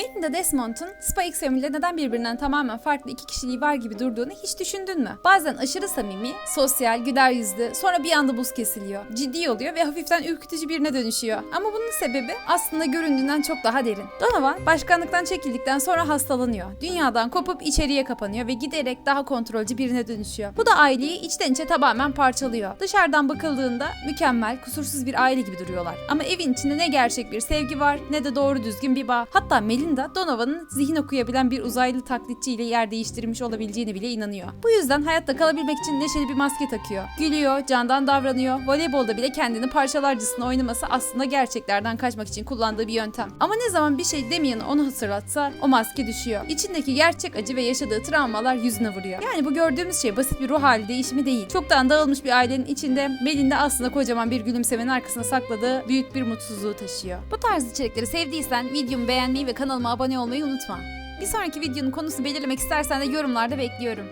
Melinda Desmont'un X Family'de neden birbirinden tamamen farklı iki kişiliği var gibi durduğunu hiç düşündün mü? Bazen aşırı samimi, sosyal, güler yüzlü, sonra bir anda buz kesiliyor. Ciddi oluyor ve hafiften ürkütücü birine dönüşüyor. Ama bunun sebebi aslında göründüğünden çok daha derin. Donovan başkanlıktan çekildikten sonra hastalanıyor. Dünyadan kopup içeriye kapanıyor ve giderek daha kontrolcü birine dönüşüyor. Bu da aileyi içten içe tamamen parçalıyor. Dışarıdan bakıldığında mükemmel, kusursuz bir aile gibi duruyorlar. Ama evin içinde ne gerçek bir sevgi var ne de doğru düzgün bir bağ. Hatta Melinda Donovan'ın zihin okuyabilen bir uzaylı taklitçiyle yer değiştirmiş olabileceğine bile inanıyor. Bu yüzden hayatta kalabilmek için neşeli bir maske takıyor. Gülüyor, candan davranıyor. Voleybolda bile kendini parçalarcasına oynaması aslında gerçeklerden kaçmak için kullandığı bir yöntem. Ama ne zaman bir şey Damien'ı onu hatırlatsa o maske düşüyor. İçindeki gerçek acı ve yaşadığı travmalar yüzüne vuruyor. Yani bu gördüğümüz şey basit bir ruh hali değişimi değil. Çoktan dağılmış bir ailenin içinde Melinda aslında kocaman bir gülümsemenin arkasına sakladığı büyük bir mutsuzluğu taşıyor. Bu tarz içerikleri sevdiysen videomu beğenmeyi ve kanalıma abone olmayı unutma. Bir sonraki videonun konusunu belirlemek istersen de yorumlarda bekliyorum.